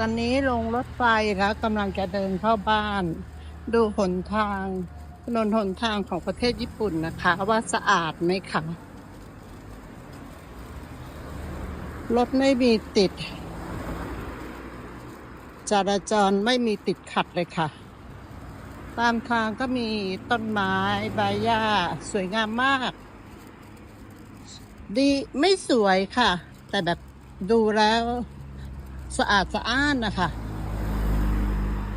ตอนนี้ลงรถไฟแล้วกำลังจะเดินเข้าบ้าน ดูหนทางถนนหนทางของประเทศญี่ปุ่นนะคะ ว่าสะอาดไหมคะรถไม่มีติด จราจรไม่มีติดขัดเลยค่ะ ตามทางก็มีต้นไม้ใบหญ้าสวยงามมาก ดีไม่สวยค่ะ แต่แบบดูแล้ว สะอาดสะอ้านนะคะ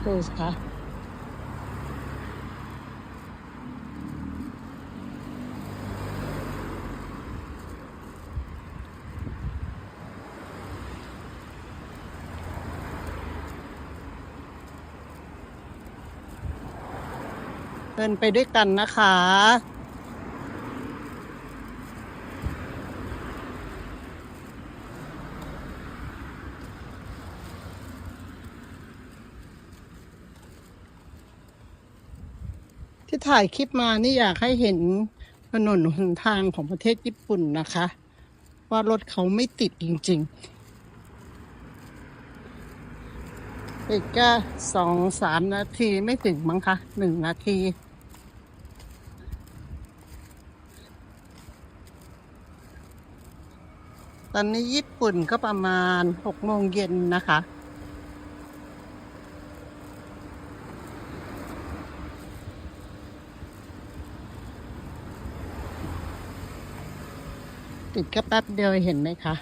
ดูสิคะเดินไปด้วยกันนะคะ ที่ถ่ายคลิปมานี่อยากให้เห็นถนนหนทางของประเทศญี่ปุ่นนะคะ ว่ารถเขาไม่ติดจริงๆ อีกก็สองสามนาทีไม่ถึงมั้งคะหนึ่งนาทีตอนนี้ญี่ปุ่นก็ประมาณหกโมงเย็นนะคะ ติดก็แป๊บเดียวเห็นไหมคะ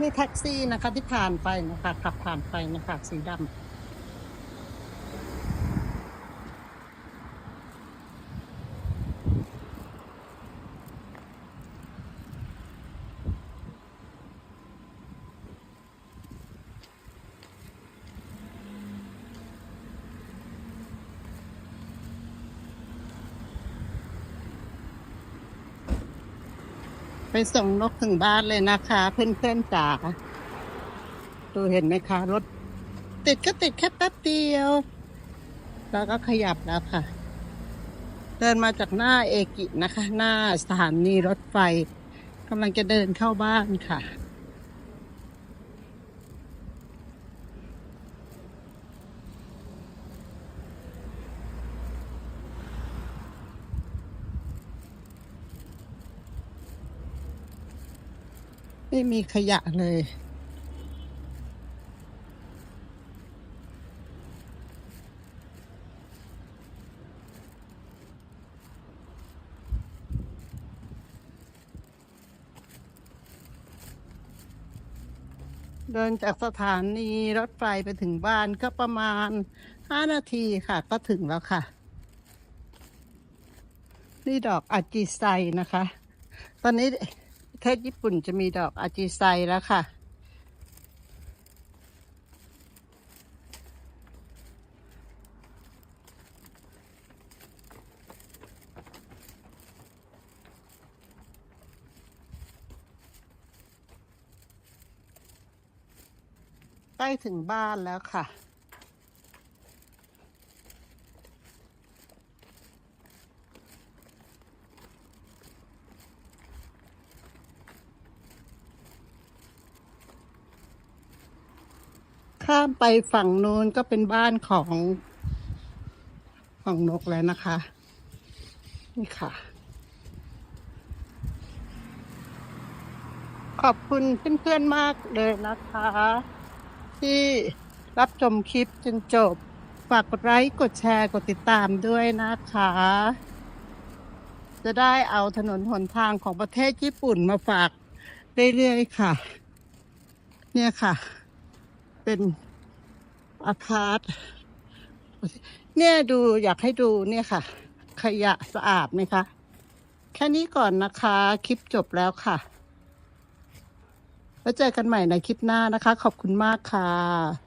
นี่แท็กซี่นะคะที่ผ่านไปนะคะขับผ่านไปนะคะสีดำ ไปส่งนกถึงบ้านเลยนะคะ เพื่อนๆจ๋าดูเห็นไหมคะ รถ ติดก็ติดแค่แป๊บเดียว แล้วก็ขยับแล้วค่ะ เดินมาจากหน้าเอกินะคะ หน้าสถานีรถไฟกำลังจะเดินเข้าบ้านค่ะ ไม่มีขยะเลย เดินจากสถานีรถไฟไปถึงบ้านก็ประมาณห้านาทีค่ะ ก็ถึงแล้วค่ะ นี่ดอกอาจิไซนะคะ ตอนนี้ เทศญี่ปุ่นจะมีดอกอาจิไซแล้วค่ะ ใกล้ถึงบ้านแล้วค่ะ ข้ามไปฝั่งนู้นก็เป็นบ้านของของนกแล้วนะคะ นี่ค่ะ ขอบคุณเพื่อนๆมากเลยนะคะ ที่รับชมคลิปจนจบ ฝากกดไลค์กดแชร์กดติดตามด้วยนะคะ จะได้เอาถนนหนทางของประเทศญี่ปุ่นมาฝากเรื่อยๆค่ะ เนี่ยค่ะ เป็นอาคาร์เนี่ยดูอยากให้ดูเนี่ยค่ะ ขยะสะอาดไหมคะ แค่นี้ก่อนนะคะ คลิปจบแล้วค่ะ แล้วเจอกันใหม่ในคลิปหน้านะคะ ขอบคุณมากค่ะ